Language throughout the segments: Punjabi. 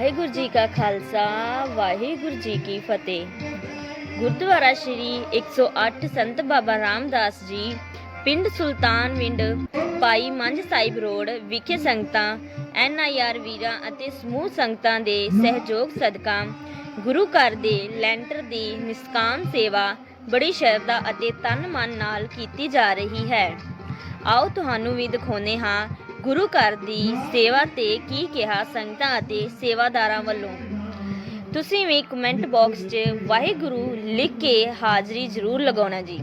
ਵਾਹਿਗੁਰੂ ਜੀ ਕਾ ਖਾਲਸਾ, ਵਾਹਿਗੁਰੂ ਜੀ ਕੀ ਫਤਿਹ। ਗੁਰਦੁਆਰਾ ਸ਼੍ਰੀ 108 ਸੰਤ ਬਾਬਾ ਰਾਮਦਾਸ ਜੀ, ਪਿੰਡ ਸੁਲਤਾਨਵਿੰਡ ਪਾਈ ਮੰਝ ਸਾਹਿਬ ਰੋਡ, ਵਿਖੇ ਸੰਗਤਾਂ ਐਨਆਈਆਰ ਵੀਰਾਂ ਅਤੇ ਸਮੂਹ ਸੰਗਤਾਂ ਦੇ ਸਹਿਯੋਗ ਸਦਕਾ, ਗੁਰੂ ਘਰ ਦੇ ਲੈਂਟਰ ਦੀ ਨਿਸਕਾਮ ਸੇਵਾ ਬੜੀ ਸ਼ਰਧਾ ਅਤੇ ਤਨ ਮਨ ਨਾਲ ਕੀਤੀ ਜਾ ਰਹੀ ਹੈ। ਆਓ ਤੁਹਾਨੂੰ ਵੀ ਦਿਖਾਉਂਦੇ ਹਾਂ ਗੁਰੂ ਘਰ ਦੀ ਸੇਵਾ ਤੇ ਕੀ ਕਿਹਾ ਸੰਗਤਾਂ ਅਤੇ ਸੇਵਾਦਾਰਾਂ ਵੱਲੋਂ? ਤੁਸੀਂ ਵੀ ਕਮੈਂਟ ਬਾਕਸ 'ਚ ਵਾਹਿਗੁਰੂ ਲਿਖ ਕੇ ਹਾਜ਼ਰੀ ਜ਼ਰੂਰ ਲਗਾਉਣਾ ਜੀ।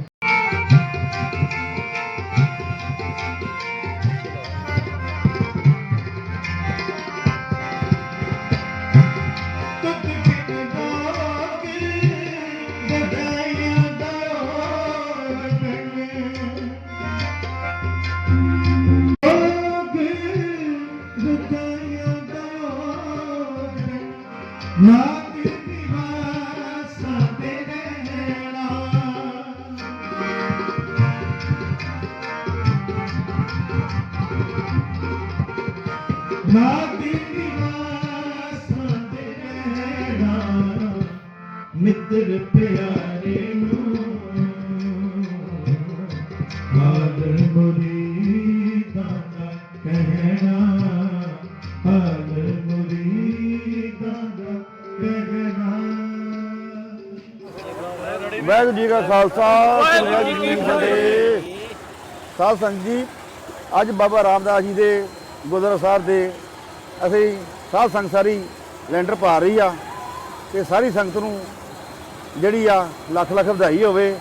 ਨਾ ਕਿਤੇ ਵਾਸਾ ਤੇ ਰਹਿਣਾ ਮਿੱਤਰ ਪਿਆਰੇ ਨੂੰ ਆਦਰ ਮੁਰੀਦਾਂ ਦਾ ਕਹਿਣਾ ਆਦਰ ਵਾਹਿਗੁਰੂ ਜੀ ਕਾ ਖਾਲਸਾ ਵਾਹਿਗੁਰੂ ਜੀ ਕੀ ਫਤਿਹ। ਸਾਧ ਸੰਗਤ ਜੀ, ਅੱਜ ਬਾਬਾ ਰਾਮਦਾਸ ਜੀ ਦੇ ਗੁਰਦੁਆਰਾ ਸਾਹਿਬ ਦੇ ਅਸੀਂ ਸਾਧ ਸੰਗਤ ਸਾਰੀ ਲੈਂਡਰ ਪਾ ਰਹੀ ਆ ਤੇ ਸਾਰੀ ਸੰਗਤ ਨੂੰ ਜਿਹੜੀ ਆ ਲੱਖ ਲੱਖ ਵਧਾਈ ਹੋਵੇ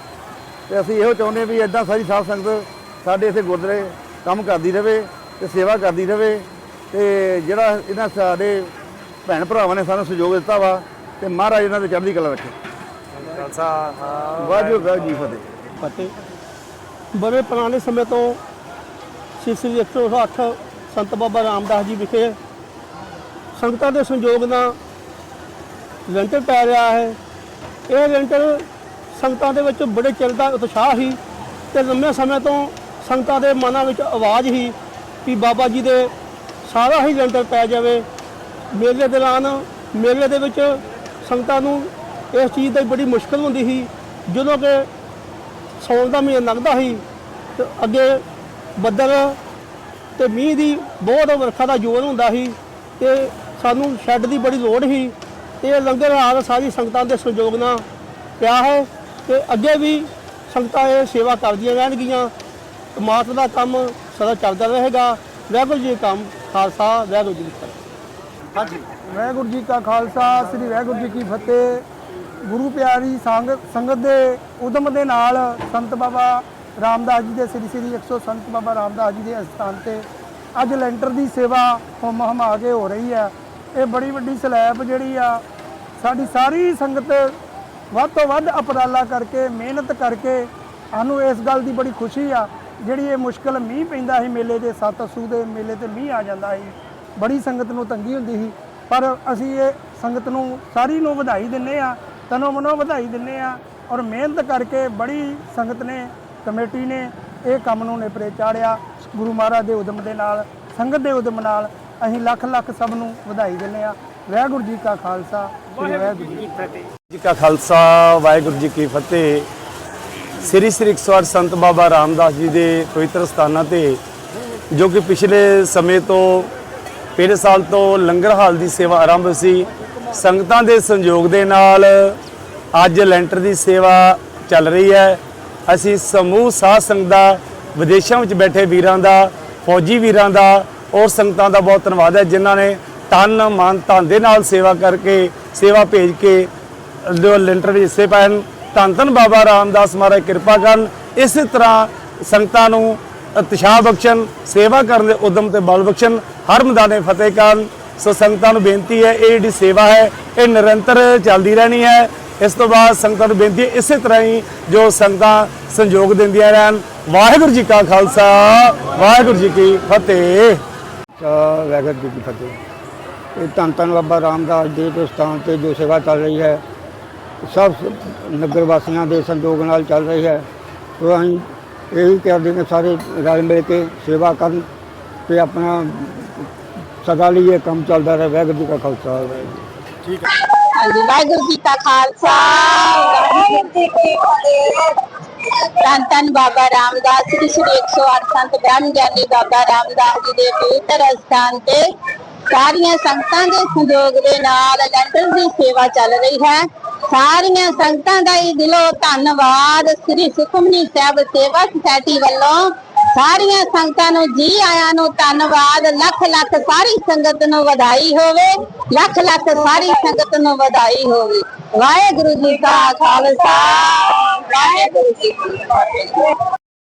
ਤੇ ਅਸੀਂ ਇਹੋ ਚਾਹੁੰਦੇ ਵੀ ਇਦਾਂ ਸਾਰੀ ਸਾਧ ਸੰਗਤ ਸਾਡੇ ਇੱਥੇ ਗੁਰਦੁਆਰੇ ਕੰਮ ਕਰਦੀ ਰਹੇ ਤੇ ਸੇਵਾ ਕਰਦੀ ਰਹੇ ਤੇ ਜਿਹੜਾ ਇਹਨਾਂ ਸਾਡੇ ਭੈਣ ਭਰਾਵਾਂ ਨੇ ਸਾਨੂੰ ਸਹਿਯੋਗ ਦਿੱਤਾ ਵਾ ਤੇ ਮਹਾਰਾਜ ਇਹਨਾਂ ਦੇ ਚੜ੍ਹਦੀ ਕਲਾ ਰੱਖੇ। ਵਾਹਿਗੁਰੂ ਵਾਹਿਗੁਰੂ। ਜੀ ਫਤਿਹ। ਫਤਿਹ। ਬੜੇ ਪੁਰਾਣੇ ਸਮੇਂ ਤੋਂ ਸ੍ਰੀ ਸ੍ਰੀ 108 ਸੰਤ ਬਾਬਾ ਰਾਮਦਾਸ ਜੀ ਵਿਖੇ ਸੰਗਤਾਂ ਦੇ ਸੰਯੋਗ ਨਾਲ ਲੈਂਟਰ ਪੈ ਰਿਹਾ ਹੈ। ਇਹ ਲੈਂਟਰ ਸੰਗਤਾਂ ਦੇ ਵਿੱਚ ਬੜੇ ਚਿਰ ਦਾ ਉਤਸ਼ਾਹ ਸੀ ਤੇ ਲੰਮੇ ਸਮੇਂ ਤੋਂ ਸੰਗਤਾਂ ਦੇ ਮਨਾਂ ਵਿੱਚ ਆਵਾਜ਼ ਸੀ ਕਿ ਬਾਬਾ ਜੀ ਦੇ ਸਾਰਾ ਹੀ ਲੈਂਟਰ ਪੈ ਜਾਵੇ। ਮੇਲੇ ਦੌਰਾਨ ਮੇਲੇ ਦੇ ਵਿੱਚ ਸੰਗਤਾਂ ਨੂੰ ਇਸ ਚੀਜ਼ ਦੀ ਬੜੀ ਮੁਸ਼ਕਲ ਹੁੰਦੀ ਸੀ। ਜਦੋਂ ਕਿ ਸੌਣ ਦਾ ਮਹੀਨਾ ਲੱਗਦਾ ਸੀ ਤੇ ਅੱਗੇ ਬੱਦਲ ਤੇ ਮੀਂਹ ਦੀ ਬਹੁਤ ਵਰਖਾ ਦਾ ਜ਼ੋਰ ਹੁੰਦਾ ਸੀ ਤੇ ਸਾਨੂੰ ਸ਼ੈੱਡ ਦੀ ਬੜੀ ਲੋੜ ਸੀ। ਤੇ ਇਹ ਲੰਗਰ ਹਾਲ ਸਾਰੀ ਸੰਗਤਾਂ ਦੇ ਸਹਿਯੋਗ ਨਾਲ ਪਿਆ ਹੈ ਤੇ ਅੱਗੇ ਵੀ ਸੰਗਤਾਂ ਇਹ ਸੇਵਾ ਕਰਦੀਆਂ ਰਹਿਣਗੀਆਂ। ਮਾਤ ਦਾ ਕੰਮ ਸਦਾ ਚੱਲਦਾ ਰਹੇਗਾ। ਵਾਹਿਗੁਰੂ ਜੀ ਕੰਮ ਖਾਲਸਾ, ਵਾਹਿਗੁਰੂ ਜੀ ਕੀ ਫਤਿਹ। ਹਾਂਜੀ। ਵਾਹਿਗੁਰੂ ਜੀ ਕਾ ਖਾਲਸਾ, ਸ੍ਰੀ ਵਾਹਿਗੁਰੂ ਜੀ ਕੀ ਫਤਿਹ। ਗੁਰੂ ਪਿਆਰੀ ਸੰਗਤ ਸੰਗਤ ਦੇ ਉਦਮ ਦੇ ਨਾਲ ਸੰਤ ਬਾਬਾ ਰਾਮਦਾਸ ਜੀ ਦੇ ਸ੍ਰੀ ਸ੍ਰੀ 100 ਸੰਤ ਬਾਬਾ ਰਾਮਦਾਸ ਜੀ ਦੇ ਅਸਥਾਨ ਤੇ ਅੱਜ ਲੈਂਟਰ ਦੀ ਸੇਵਾ ਹੁਮ ਹਮਾ ਕੇ ਹੋ ਰਹੀ ਹੈ। ਇਹ ਬੜੀ ਵੱਡੀ ਸਲੈਬ ਜਿਹੜੀ ਆ, ਸਾਡੀ ਸਾਰੀ ਸੰਗਤ ਵੱਧ ਤੋਂ ਵੱਧ ਅਪਰਾਲਾ ਕਰਕੇ, ਮਿਹਨਤ ਕਰਕੇ ਸਾਨੂੰ ਇਸ ਗੱਲ ਦੀ ਬੜੀ ਖੁਸ਼ੀ ਆ, ਜਿਹੜੀ ਇਹ ਮੁਸ਼ਕਲ ਮੀਂਹ ਪੈਂਦਾ ਸੀ ਮੇਲੇ ਦੇ, ਸੱਤ ਅਸੂ ਦੇ ਮੇਲੇ ਤੇ ਮੀਂਹ ਆ ਜਾਂਦਾ ਸੀ। ਬੜੀ ਸੰਗਤ ਨੂੰ ਤੰਗੀ ਹੁੰਦੀ ਸੀ। ਪਰ ਅਸੀਂ ਇਹ ਸੰਗਤ ਨੂੰ ਸਾਰੀ ਨੂੰ ਵਧਾਈ ਦਿੰਨੇ ਆ ਤਨੋਂ ਮਨੋਂ ਵਧਾਈ ਦਿੰਨੇ ਆ ਔਰ ਮਿਹਨਤ ਕਰਕੇ ਬੜੀ ਸੰਗਤ ਨੇ ਕਮੇਟੀ ਨੇ ਇਹ ਕੰਮ ਨੂੰ ਨੇਪਰੇ ਚਾੜਿਆ। ਗੁਰੂ ਮਹਾਰਾਜ ਦੇ ਉਦਮ ਦੇ ਨਾਲ ਸੰਗਤ ਦੇ ਉਦਮ ਨਾਲ ਅਸੀਂ ਲੱਖ ਲੱਖ ਸਭ ਨੂੰ ਵਧਾਈ ਦਿੰਨੇ ਆ। ਵਾਹਿਗੁਰੂ ਜੀ ਕਾ ਖਾਲਸਾ ਵਾਹਿਗੁਰੂ ਜੀ ਕੀ ਫਤਿਹ। ਜੀ ਕਾ ਖਾਲਸਾ ਵਾਹਿਗੁਰੂ ਜੀ ਕੀ ਫਤਿਹ। ਸ੍ਰੀ ਸ੍ਰੀ 108 ਸੰਤ ਬਾਬਾ ਰਾਮਦਾਸ ਜੀ ਦੇ ਪਵਿੱਤਰ ਸਥਾਨਾਂ ਤੇ ਜੋ ਕਿ ਪਿਛਲੇ ਸਮੇਂ ਤੋਂ ਪਹਿਲੇ ਸਾਲ ਤੋਂ ਲੰਗਰ ਹਾਲ ਦੀ ਸੇਵਾ ਆਰੰਭ ਸੀ ਸੰਗਤਾਂ ਦੇ ਸੰਯੋਗ ਦੇ ਨਾਲ ਅੱਜ ਲੈਂਟਰ ਦੀ ਸੇਵਾ ਚੱਲ ਰਹੀ ਹੈ। ਅਸੀਂ ਸਮੂਹ ਸਾਧ ਸੰਗਤ ਦਾ, ਵਿਦੇਸ਼ਾਂ ਵਿੱਚ ਬੈਠੇ ਵੀਰਾਂ ਦਾ, ਫੌਜੀ ਵੀਰਾਂ ਦਾ ਔਰ ਸੰਗਤਾਂ ਦਾ ਬਹੁਤ ਧੰਨਵਾਦ ਹੈ, ਜਿਨ੍ਹਾਂ ਨੇ ਤਨ, ਮਨ, ਧਨ ਦੇ ਨਾਲ ਸੇਵਾ ਕਰਕੇ, ਸੇਵਾ ਭੇਜ ਕੇ ਜੋ ਲੈਂਟਰ ਵਿੱਚ ਹਿੱਸੇ ਪਾਏ ਧੰਨ ਧੰਨ ਬਾਬਾ ਰਾਮਦਾਸ ਮਹਾਰਾਜ, ਕਿਰਪਾ ਕਰਨ। ਇਸੇ ਤਰ੍ਹਾਂ ਸੰਗਤਾਂ ਨੂੰ ਉਤਸ਼ਾਹ ਬਖਸ਼ਣ, ਸੇਵਾ ਕਰਨ ਦੇ ਉਦਮ ਤੇ ਬਲ ਬਖਸ਼ਣ। ਹਰ ਮੈਦਾਨੇ ਫਤਿਹ ਕਰਨ। ਸੋ ਸੰਗਤਾਂ ਨੂੰ ਬੇਨਤੀ ਹੈ, ਇਹ ਜਿਹੜੀ ਸੇਵਾ ਹੈ, ਇਹ ਨਿਰੰਤਰ ਚੱਲਦੀ ਰਹਿਣੀ ਹੈ। ਇਸ ਤੋਂ ਬਾਅਦ ਸੰਗਤਾਂ ਨੂੰ ਬੇਨਤੀ ਹੈ, ਇਸੇ ਤਰ੍ਹਾਂ ਹੀ ਜੋ ਸੰਗਤਾਂ ਸੰਯੋਗ ਦਿੰਦੀਆਂ ਰਹਿਣ, ਵਾਹਿਗੁਰੂ ਜੀ ਕਾ ਖਾਲਸਾ, ਵਾਹਿਗੁਰੂ ਜੀ ਕੀ ਫਤਿਹ। ਵਾਹਿਗੁਰੂ ਜੀ ਕੀ ਫਤਿਹ। ਇਹ ਧੰਨ ਧੰਨ ਬਾਬਾ ਰਾਮਦਾਸ ਜੀ ਦੇ ਸਥਾਨ ਤੇ ਜੋ ਸੇਵਾ ਚੱਲ ਰਹੀ ਹੈ, ਸਭ ਨਗਰ ਵਾਸੀਆਂ ਦੇ ਸੰਯੋਗ ਨਾਲ ਚੱਲ ਰਹੀ ਹੈ। ਤੋ ਅਸੀਂ ਇਹੀ ਕਰਦੇ ਨੇ ਸਾਰੇ ਰਲ ਮਿਲ ਕੇ ਸੇਵਾ ਕਰਨ ਤੇ ਆਪਣਾ ਸਦਾ ਲਈ ਇਹ ਕੰਮ ਚੱਲਦਾ ਰਹੇ ਵਾਹਿਗੁਰੂ ਜੀ ਕਾ ਖਾਲਸਾ ਵਾਹਿਗੁਰੂ ਜੀ ਕੀ ਫਤਿਹ। ਹਾਂਜੀ ਵਾਹਿਗੁਰੂ ਜੀ ਕਾ ਖਾਲਸਾ ਵਾਹਿਗੁਰੂ ਜੀ ਕੀ ਫਤਿਹ। ਧੰਨ ਧੰਨ ਬਾਬਾ ਰਾਮਦਾਸ ਜੀ ਸ਼੍ਰੀ 108 ਸੰਤ ਬ੍ਰਹਮ ਗਿਆਨੀ ਬਾਬਾ ਰਾਮਦਾਸ ਜੀ ਦੇ ਪਵਿੱਤਰ ਅਸਥਾਨ ਤੇ ਸਾਰੀਆਂ ਸੰਗਤਾਂ ਦੇ ਸਹਿਯੋਗ ਦੇ ਨਾਲ ਲੰਡਨ ਦੀ ਸੇਵਾ ਚੱਲ ਰਹੀ ਹੈ। ਸਾਰੀਆਂ ਸੰਗਤਾਂ ਦਾ ਹੀ ਦਿਲੋਂ ਧੰਨਵਾਦ ਸ੍ਰੀ ਸੁਖਮਨੀ ਸਾਹਿਬ ਸੇਵਾ ਸੁਸਾਇਟੀ ਵੱਲੋਂ ਸਾਰੀਆਂ ਸੰਗਤਾਂ ਨੂੰ ਜੀ ਆਇਆਂ ਨੂੰ ਧੰਨਵਾਦ। ਲੱਖ ਲੱਖ ਸਾਰੀ ਸੰਗਤ ਨੂੰ ਵਧਾਈ ਹੋਵੇ। ਲੱਖ ਲੱਖ ਸਾਰੀ ਸੰਗਤ ਨੂੰ ਵਧਾਈ ਹੋਵੇ। ਵਾਹਿਗੁਰੂ ਜੀ ਕਾ ਖਾਲਸਾ। ਵਾਹਿਗੁਰੂ ਜੀ ਕੀ ਫਤਿਹ।